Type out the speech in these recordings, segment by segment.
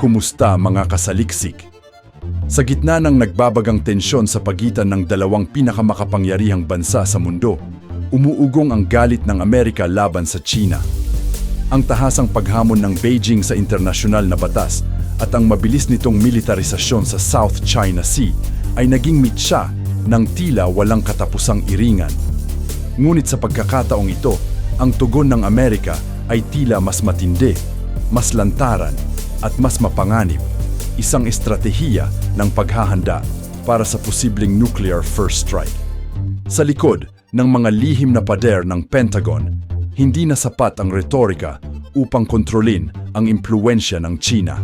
Kumusta mga kasaliksik? Sa gitna ng nagbabagang tensyon sa pagitan ng dalawang pinakamakapangyarihang bansa sa mundo, umuugong ang galit ng Amerika laban sa China. Ang tahasang paghamon ng Beijing sa internasyonal na batas at ang mabilis nitong militarisasyon sa South China Sea ay naging mitsa ng tila walang katapusang iringan. Ngunit sa pagkakataong ito, ang tugon ng Amerika ay tila mas matindi, mas lantaran at mas mapanganib, isang estratehiya ng paghahanda para sa posibleng nuclear first strike. Sa likod ng mga lihim na pader ng Pentagon, hindi na sapat ang retorika upang kontrolin ang impluensya ng China.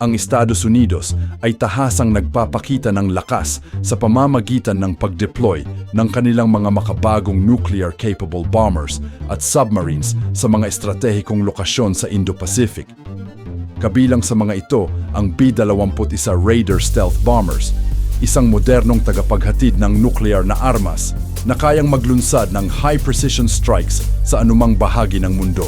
Ang Estados Unidos ay tahasang nagpapakita ng lakas sa pamamagitan ng pag-deploy ng kanilang mga makabagong nuclear-capable bombers at submarines sa mga estratehikong lokasyon sa Indo-Pacific. Kabilang sa mga ito ang B-21 Raider stealth bombers, isang modernong tagapaghatid ng nuclear na armas na kayang maglunsad ng high-precision strikes sa anumang bahagi ng mundo.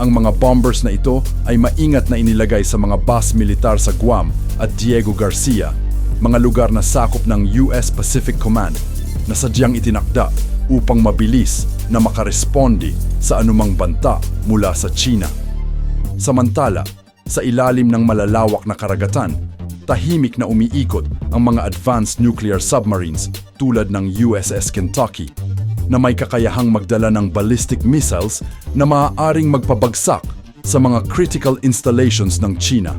Ang mga bombers na ito ay maingat na inilagay sa mga base militar sa Guam at Diego Garcia, mga lugar na sakop ng US Pacific Command na sadyang itinakda upang mabilis na makaresponde sa anumang banta mula sa China. Samantala, sa ilalim ng malalawak na karagatan, tahimik na umiikot ang mga advanced nuclear submarines tulad ng USS Kentucky na may kakayahang magdala ng ballistic missiles na maaaring magpabagsak sa mga critical installations ng China.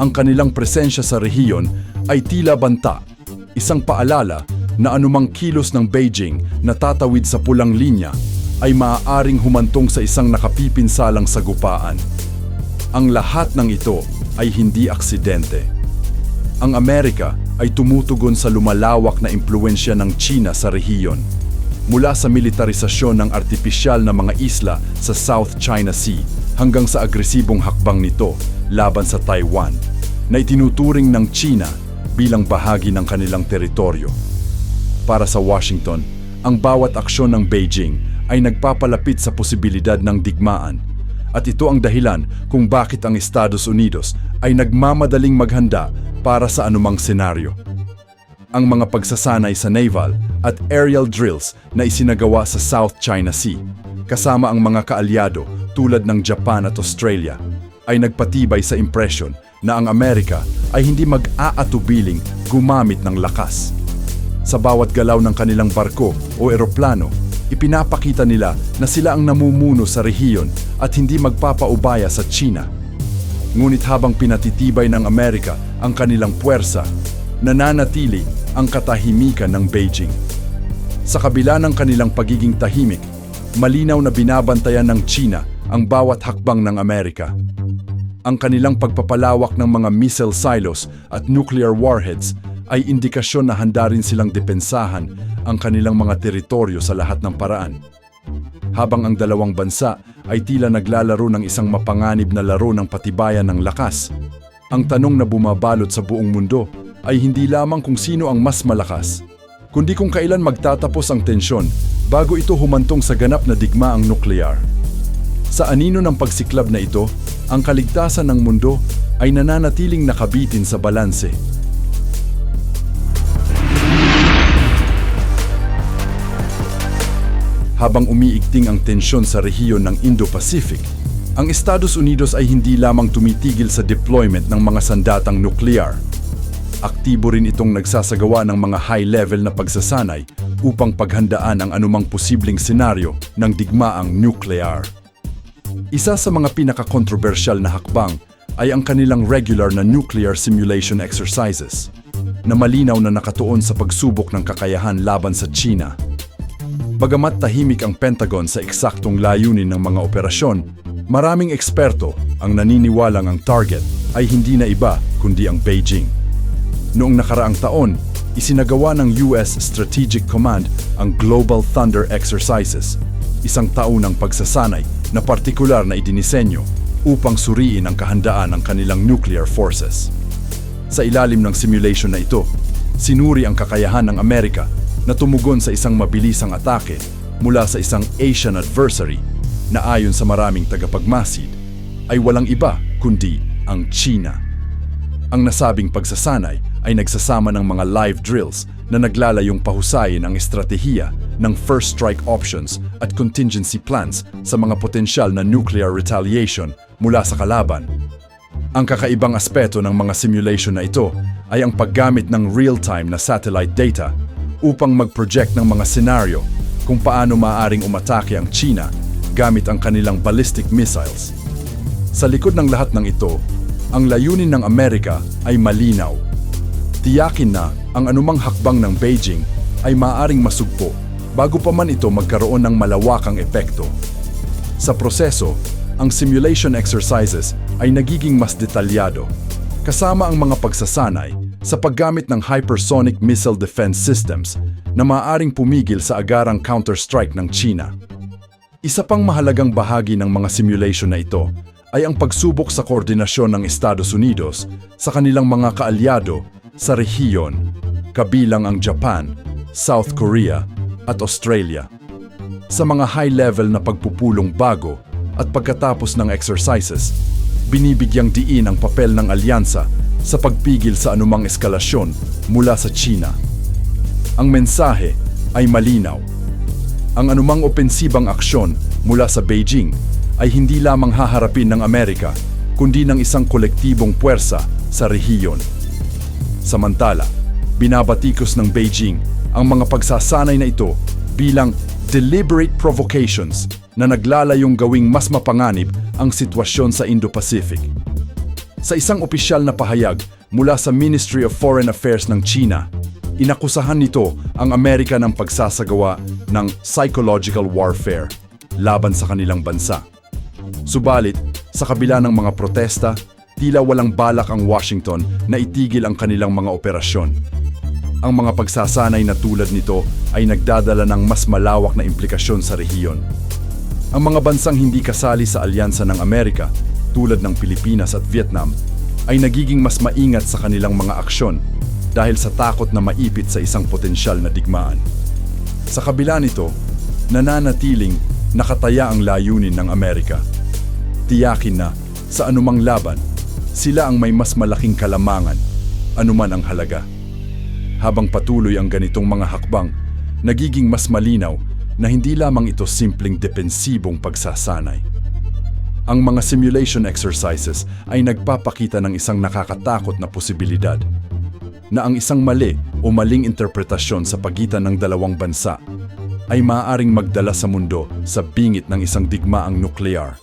Ang kanilang presensya sa rehiyon ay tila banta, isang paalala na anumang kilos ng Beijing na tatawid sa pulang linya ay maaaring humantong sa isang nakapipinsalang sagupaan. Ang lahat ng ito ay hindi aksidente. Ang Amerika ay tumutugon sa lumalawak na impluensya ng China sa rehiyon. Mula sa militarisasyon ng artipisyal na mga isla sa South China Sea hanggang sa agresibong hakbang nito laban sa Taiwan na itinuturing ng China bilang bahagi ng kanilang teritoryo. Para sa Washington, ang bawat aksyon ng Beijing ay nagpapalapit sa posibilidad ng digmaan at ito ang dahilan kung bakit ang Estados Unidos ay nagmamadaling maghanda para sa anumang senaryo. Ang mga pagsasanay sa naval at aerial drills na isinagawa sa South China Sea, kasama ang mga kaalyado tulad ng Japan at Australia, ay nagpatibay sa impresyon na ang Amerika ay hindi mag-aatubiling gumamit ng lakas. Sa bawat galaw ng kanilang barko o eroplano, ipinapakita nila na sila ang namumuno sa rehiyon at hindi magpapaubaya sa China. Ngunit habang pinatitibay ng Amerika ang kanilang puwersa, nananatili ang katahimikan ng Beijing. Sa kabila ng kanilang pagiging tahimik, malinaw na binabantayan ng China ang bawat hakbang ng Amerika. Ang kanilang pagpapalawak ng mga missile silos at nuclear warheads ay indikasyon na handa rin silang depensahan ang kanilang mga teritoryo sa lahat ng paraan. Habang ang dalawang bansa ay tila naglalaro ng isang mapanganib na laro ng patibayan ng lakas, ang tanong na bumabalot sa buong mundo ay hindi lamang kung sino ang mas malakas, kundi kung kailan magtatapos ang tensyon bago ito humantong sa ganap na digmaang nuklear. Sa anino ng pagsiklab na ito, ang kaligtasan ng mundo ay nananatiling nakabitin sa balanse. Habang umiigting ang tensyon sa rehiyon ng Indo-Pacific, ang Estados Unidos ay hindi lamang tumitigil sa deployment ng mga sandatang nuklear. Aktibo rin itong nagsasagawa ng mga high-level na pagsasanay upang paghandaan ang anumang posibleng senaryo ng digmaang nuclear. Isa sa mga pinaka-controversial na hakbang ay ang kanilang regular na nuclear simulation exercises na malinaw na nakatuon sa pagsubok ng kakayahan laban sa China. Bagamat tahimik ang Pentagon sa eksaktong layunin ng mga operasyon, maraming eksperto ang naniniwalang ang target ay hindi na iba kundi ang Beijing. Noong nakaraang taon, isinagawa ng US Strategic Command ang Global Thunder Exercises, isang taunang pagsasanay na partikular na idinisenyo upang suriin ang kahandaan ng kanilang nuclear forces. Sa ilalim ng simulation na ito, sinuri ang kakayahan ng Amerika na tumugon sa isang mabilisang atake mula sa isang Asian adversary na ayon sa maraming tagapagmasid ay walang iba kundi ang China. Ang nasabing pagsasanay ay nagsasama ng mga live drills na naglalayong pahusayin ang estratehiya ng first strike options at contingency plans sa mga potensyal na nuclear retaliation mula sa kalaban. Ang kakaibang aspeto ng mga simulation na ito ay ang paggamit ng real-time na satellite data upang mag-project ng mga senaryo kung paano maaaring umatake ang China gamit ang kanilang ballistic missiles. Sa likod ng lahat ng ito, ang layunin ng Amerika ay malinaw. Tiyakin na ang anumang hakbang ng Beijing ay maaaring masugpo bago pa man ito magkaroon ng malawakang epekto. Sa proseso, ang simulation exercises ay nagiging mas detalyado, kasama ang mga pagsasanay sa paggamit ng hypersonic missile defense systems na maaaring pumigil sa agarang counter-strike ng China. Isa pang mahalagang bahagi ng mga simulation na ito ay ang pagsubok sa koordinasyon ng Estados Unidos sa kanilang mga kaalyado sa rehiyon, kabilang ang Japan, South Korea at Australia. Sa mga high-level na pagpupulong bago at pagkatapos ng exercises, binibigyang diin ang papel ng alyansa sa pagpigil sa anumang eskalasyon mula sa China. Ang mensahe ay malinaw. Ang anumang opensibang aksyon mula sa Beijing ay hindi lamang haharapin ng Amerika, kundi ng isang kolektibong puwersa sa rehiyon. Samantala, binabatikos ng Beijing ang mga pagsasanay na ito bilang deliberate provocations na naglalayong gawing mas mapanganib ang sitwasyon sa Indo-Pacific. Sa isang opisyal na pahayag mula sa Ministry of Foreign Affairs ng China, inakusahan nito ang Amerika ng pagsasagawa ng psychological warfare laban sa kanilang bansa. Subalit, sa kabila ng mga protesta, tila walang balak ang Washington na itigil ang kanilang mga operasyon. Ang mga pagsasanay na tulad nito ay nagdadala ng mas malawak na implikasyon sa rehiyon. Ang mga bansang hindi kasali sa alyansa ng Amerika, tulad ng Pilipinas at Vietnam, ay nagiging mas maingat sa kanilang mga aksyon dahil sa takot na maipit sa isang potensyal na digmaan. Sa kabila nito, nananatiling nakataya ang layunin ng Amerika. Tiyakin na sa anumang laban, sila ang may mas malaking kalamangan, anuman ang halaga. Habang patuloy ang ganitong mga hakbang, nagiging mas malinaw na hindi lamang ito simpleng depensibong pagsasanay. Ang mga simulation exercises ay nagpapakita ng isang nakakatakot na posibilidad na ang isang mali o maling interpretasyon sa pagitan ng dalawang bansa ay maaaring magdala sa mundo sa bingit ng isang digmaang nuklear.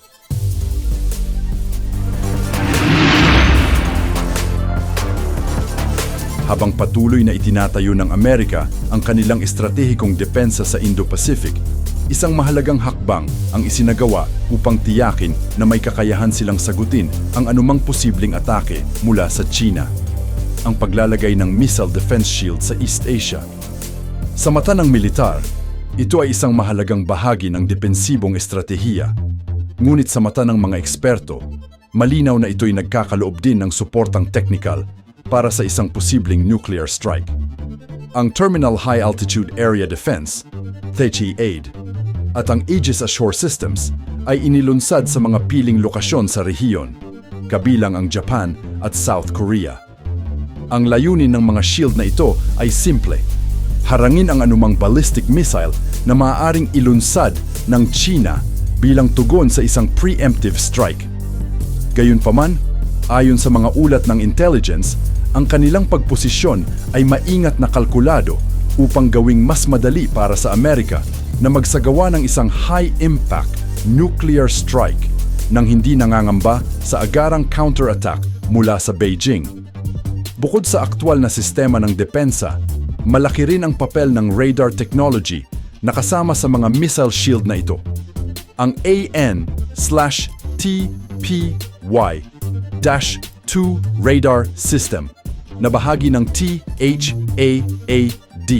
Habang patuloy na itinatayo ng Amerika ang kanilang estratehikong depensa sa Indo-Pacific, isang mahalagang hakbang ang isinagawa upang tiyakin na may kakayahan silang sagutin ang anumang posibleng atake mula sa China. Ang paglalagay ng missile defense shield sa East Asia. Sa mata ng militar, ito ay isang mahalagang bahagi ng depensibong estratehiya. Ngunit sa mata ng mga eksperto, malinaw na ito'y nagkakaloob din ng suportang technical para sa isang posibleng nuclear strike. Ang Terminal High Altitude Area Defense, THE-AID, at ang Aegis Ashore Systems ay inilunsad sa mga piling lokasyon sa rehiyon, kabilang ang Japan at South Korea. Ang layunin ng mga shield na ito ay simple. Harangin ang anumang ballistic missile na maaaring ilunsad ng China bilang tugon sa isang preemptive strike. Gayunpaman, ayon sa mga ulat ng intelligence, ang kanilang pagposisyon ay maingat na kalkulado upang gawing mas madali para sa Amerika na magsagawa ng isang high-impact nuclear strike nang hindi nangangamba sa agarang counterattack mula sa Beijing. Bukod sa aktwal na sistema ng depensa, malaki rin ang papel ng radar technology na kasama sa mga missile shield na ito. Ang AN-TPY-2 radar system na bahagi ng THAAD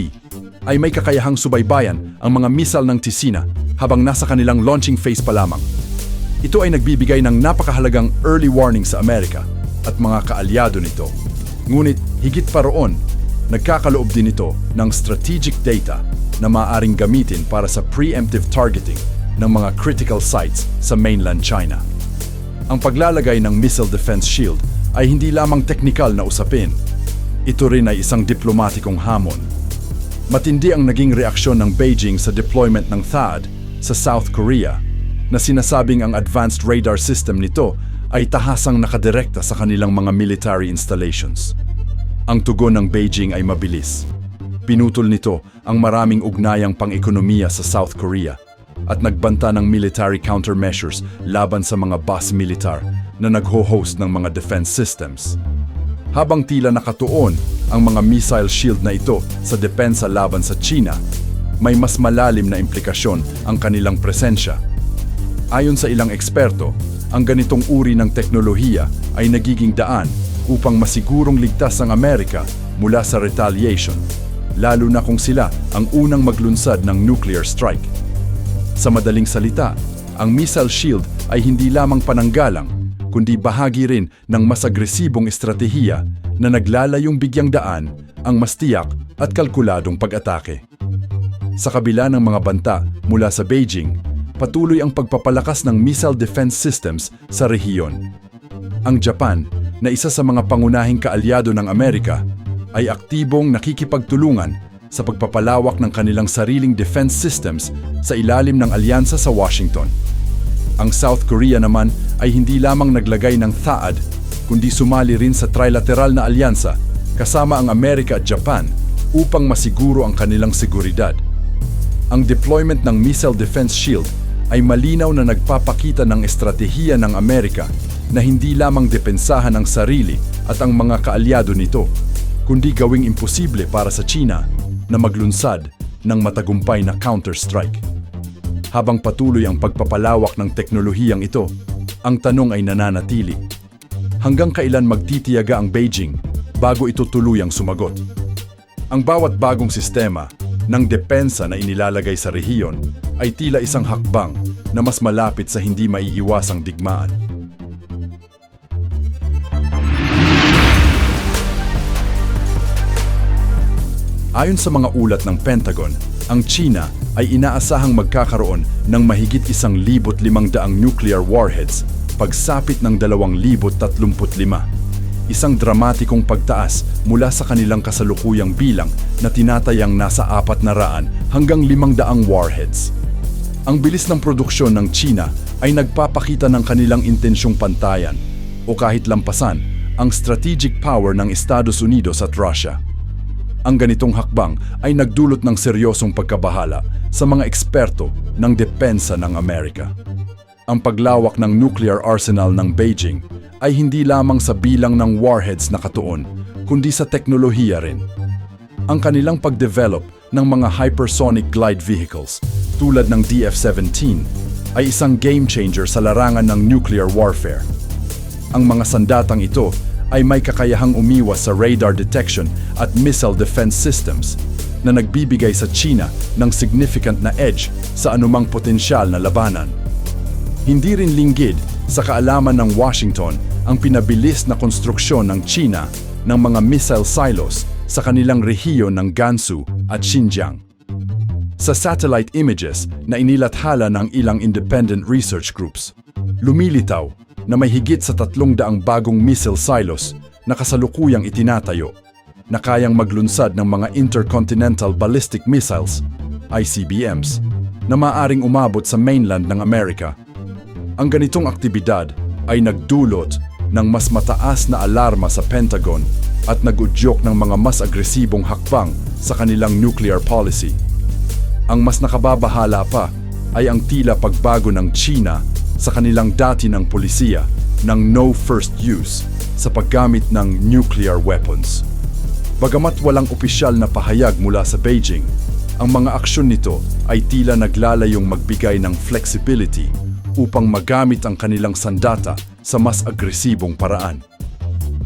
ay may kakayahang subaybayan ang mga misal ng Tisina habang nasa kanilang launching phase pa lamang. Ito ay nagbibigay ng napakahalagang early warning sa Amerika at mga kaalyado nito. Ngunit higit pa roon, nagkakaloob din ito ng strategic data na maaaring gamitin para sa preemptive targeting ng mga critical sites sa mainland China. Ang paglalagay ng missile defense shield ay hindi lamang teknikal na usapin. Ito rin ay isang diplomatikong hamon. Matindi ang naging reaksyon ng Beijing sa deployment ng THAAD sa South Korea na sinasabing ang advanced radar system nito ay tahasang nakadirekta sa kanilang mga military installations. Ang tugon ng Beijing ay mabilis. Pinutol nito ang maraming ugnayang pang-ekonomiya sa South Korea at nagbanta ng military countermeasures laban sa mga base militar na nagho-host ng mga defense systems. Habang tila nakatuon ang mga missile shield na ito sa depensa laban sa China, may mas malalim na implikasyon ang kanilang presensya. Ayon sa ilang eksperto, ang ganitong uri ng teknolohiya ay nagiging daan upang masigurong ligtas ang Amerika mula sa retaliation, lalo na kung sila ang unang maglunsad ng nuclear strike. Sa madaling salita, ang missile shield ay hindi lamang pananggalang, kundi bahagi rin ng mas agresibong estratehiya na naglalayong bigyang daan ang mas tiyak at kalkuladong pag-atake. Sa kabila ng mga banta mula sa Beijing, patuloy ang pagpapalakas ng missile defense systems sa rehiyon. Ang Japan, na isa sa mga pangunahing kaalyado ng Amerika, ay aktibong nakikipagtulungan sa pagpapalawak ng kanilang sariling defense systems sa ilalim ng alyansa sa Washington. Ang South Korea naman ay hindi lamang naglagay ng THAAD, kundi sumali rin sa trilateral na alyansa kasama ang Amerika at Japan upang masiguro ang kanilang seguridad. Ang deployment ng Missile Defense Shield ay malinaw na nagpapakita ng estratehiya ng Amerika na hindi lamang depensahan ang sarili at ang mga kaalyado nito, kundi gawing imposible para sa China na maglunsad ng matagumpay na counter-strike. Habang patuloy ang pagpapalawak ng teknolohiyang ito, ang tanong ay nananatili. Hanggang kailan magtitiyaga ang Beijing bago ito tuluyang sumagot? Ang bawat bagong sistema ng depensa na inilalagay sa rehiyon ay tila isang hakbang na mas malapit sa hindi maiiwasang digmaan. Ayon sa mga ulat ng Pentagon, ang China ay inaasahang magkakaroon ng mahigit isang libot limang daang nuclear warheads pagsapit ng 2035. Isang dramatikong pagtaas mula sa kanilang kasalukuyang bilang na tinatayang nasa apat na raan hanggang limang daang warheads. Ang bilis ng produksyon ng China ay nagpapakita ng kanilang intensyong pantayan o kahit lampasan ang strategic power ng Estados Unidos at Russia. Ang ganitong hakbang ay nagdulot ng seryosong pagkabahala sa mga eksperto ng depensa ng Amerika. Ang paglawak ng nuclear arsenal ng Beijing ay hindi lamang sa bilang ng warheads na katuon, kundi sa teknolohiya rin. Ang kanilang pagdevelop ng mga hypersonic glide vehicles tulad ng DF-17 ay isang game changer sa larangan ng nuclear warfare. Ang mga sandatang ito ay may kakayahang umiwas sa radar detection at missile defense systems na nagbibigay sa China ng significant na edge sa anumang potensyal na labanan. Hindi rin linggid sa kaalaman ng Washington ang pinabilis na konstruksyon ng China ng mga missile silos sa kanilang rehiyon ng Gansu at Xinjiang. Sa satellite images na inilathala ng ilang independent research groups, lumilitaw na may higit sa tatlong daang bagong missile silos na kasalukuyang itinatayo na kayang maglunsad ng mga Intercontinental Ballistic Missiles, ICBMs, na maaring umabot sa mainland ng Amerika. Ang ganitong aktibidad ay nagdulot ng mas mataas na alarma sa Pentagon at nagudyok ng mga mas agresibong hakbang sa kanilang nuclear policy. Ang mas nakababahala pa ay ang tila pagbago ng China sa kanilang dati ng polisiya ng no first use sa paggamit ng nuclear weapons. Bagamat walang opisyal na pahayag mula sa Beijing, ang mga aksyon nito ay tila naglalayong magbigay ng flexibility upang magamit ang kanilang sandata sa mas agresibong paraan.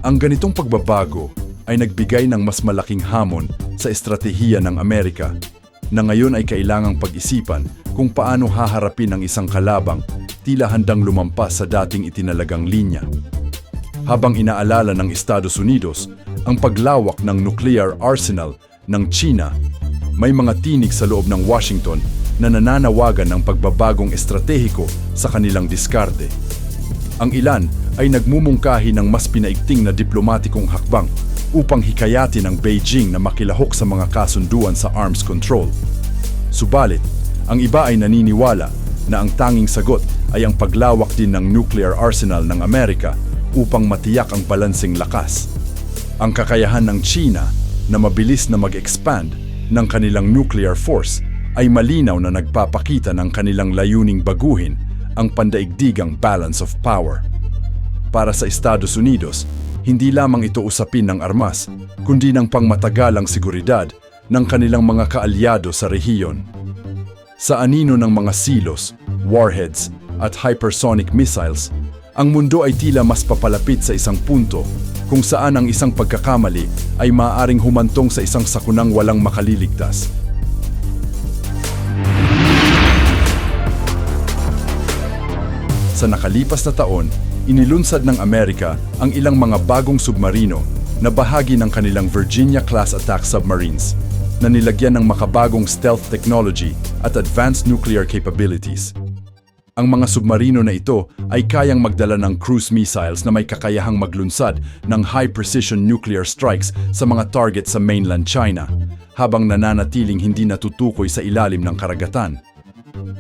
Ang ganitong pagbabago ay nagbigay ng mas malaking hamon sa estratehiya ng Amerika na ngayon ay kailangang pag-isipan kung paano haharapin ang isang kalabang tila handang lumampas sa dating itinalagang linya. Habang inaalala ng Estados Unidos ang paglawak ng nuclear arsenal ng China, may mga tinig sa loob ng Washington na nananawagan ng pagbabagong estratehiko sa kanilang diskarte. Ang ilan ay nagmumungkahi ng mas pinaigting na diplomatikong hakbang upang hikayatin ang Beijing na makilahok sa mga kasunduan sa arms control. Subalit, ang iba ay naniniwala na ang tanging sagot ay ang paglawak din ng nuclear arsenal ng Amerika upang matiyak ang balansing lakas. Ang kakayahan ng China na mabilis na mag-expand ng kanilang nuclear force ay malinaw na nagpapakita ng kanilang layuning baguhin ang pandaigdigang balance of power. Para sa Estados Unidos, hindi lamang ito usapin ng armas, kundi ng pangmatagalang seguridad ng kanilang mga kaalyado sa rehiyon. Sa anino ng mga silos, warheads at hypersonic missiles, ang mundo ay tila mas papalapit sa isang punto kung saan ang isang pagkakamali ay maaaring humantong sa isang sakunang walang makaliligtas. Sa nakalipas na taon, inilunsad ng Amerika ang ilang mga bagong submarino na bahagi ng kanilang Virginia-class attack submarines na nilagyan ng makabagong stealth technology at advanced nuclear capabilities. Ang mga submarino na ito ay kayang magdala ng cruise missiles na may kakayahang maglunsad ng high-precision nuclear strikes sa mga target sa mainland China, habang nananatiling hindi natutukoy sa ilalim ng karagatan.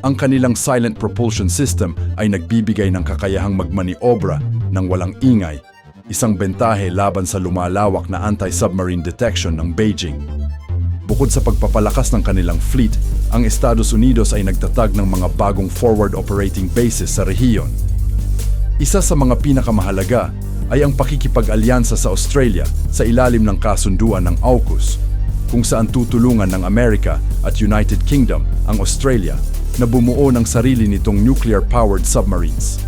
Ang kanilang silent propulsion system ay nagbibigay ng kakayahang magmaniobra ng walang ingay, isang bentahe laban sa lumalawak na anti-submarine detection ng Beijing. Bukod sa pagpapalakas ng kanilang fleet, ang Estados Unidos ay nagtatag ng mga bagong forward operating bases sa rehiyon. Isa sa mga pinakamahalaga ay ang pakikipag-alyansa sa Australia sa ilalim ng kasunduan ng AUKUS, kung saan tutulungan ng Amerika at United Kingdom ang Australia na bumuo ng sarili nitong nuclear-powered submarines.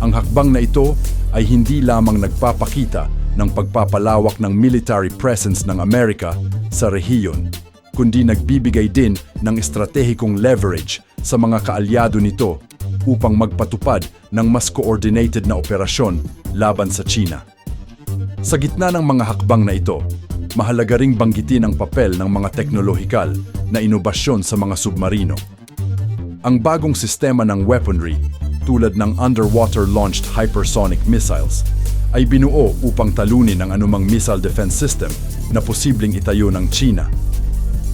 Ang hakbang na ito ay hindi lamang nagpapakita ng pagpapalawak ng military presence ng Amerika sa rehiyon, kundi nagbibigay din ng estratehikong leverage sa mga kaalyado nito upang magpatupad ng mas coordinated na operasyon laban sa China. Sa gitna ng mga hakbang na ito, mahalaga ring banggitin ang papel ng mga teknolohikal na inobasyon sa mga submarino. Ang bagong sistema ng weaponry, tulad ng underwater-launched hypersonic missiles, ay binuo upang talunin ang anumang missile defense system na posibleng itayo ng China.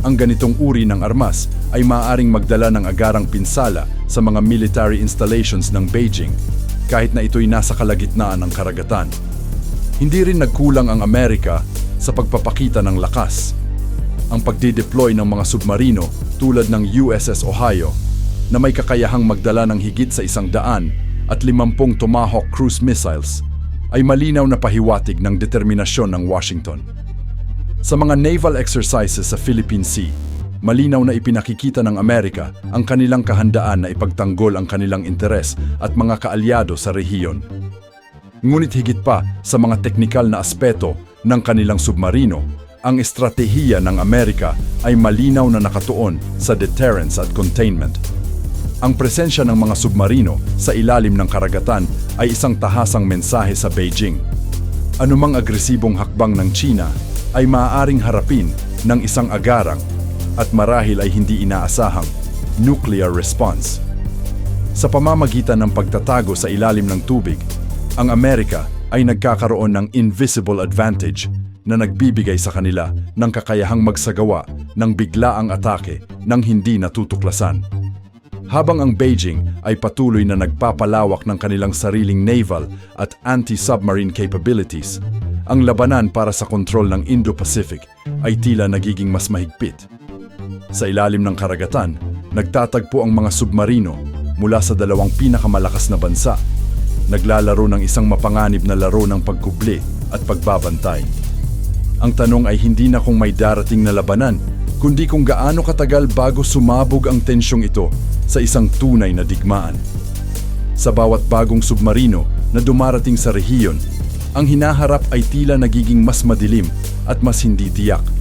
Ang ganitong uri ng armas ay maaaring magdala ng agarang pinsala sa mga military installations ng Beijing kahit na ito'y nasa kalagitnaan ng karagatan. Hindi rin nagkulang ang Amerika sa pagpapakita ng lakas. Ang pagdideploy ng mga submarino tulad ng USS Ohio na may kakayahang magdala ng higit sa isang daan at limampung Tomahawk cruise missiles ay malinaw na pahiwatig ng determinasyon ng Washington. Sa mga naval exercises sa Philippine Sea, malinaw na ipinakikita ng Amerika ang kanilang kahandaan na ipagtanggol ang kanilang interes at mga kaalyado sa rehiyon. Ngunit higit pa sa mga teknikal na aspeto ng kanilang submarino, ang estratehiya ng Amerika ay malinaw na nakatuon sa deterrence at containment. Ang presensya ng mga submarino sa ilalim ng karagatan ay isang tahasang mensahe sa Beijing. Anumang agresibong hakbang ng China ay maaaring harapin ng isang agarang at marahil ay hindi inaasahang nuclear response. Sa pamamagitan ng pagtatago sa ilalim ng tubig, ang Amerika ay nagkakaroon ng invisible advantage na nagbibigay sa kanila ng kakayahang magsagawa ng biglaang atake ng hindi natutuklasan. Habang ang Beijing ay patuloy na nagpapalawak ng kanilang sariling naval at anti-submarine capabilities, ang labanan para sa kontrol ng Indo-Pacific ay tila nagiging mas mahigpit. Sa ilalim ng karagatan, nagtatagpo ang mga submarino mula sa dalawang pinakamalakas na bansa. Naglalaro ng isang mapanganib na laro ng pagkubli at pagbabantay. Ang tanong ay hindi na kung may darating na labanan, kundi kung gaano katagal bago sumabog ang tensyong ito sa isang tunay na digmaan. Sa bawat bagong submarino na dumarating sa rehiyon, ang hinaharap ay tila nagiging mas madilim at mas hindi tiyak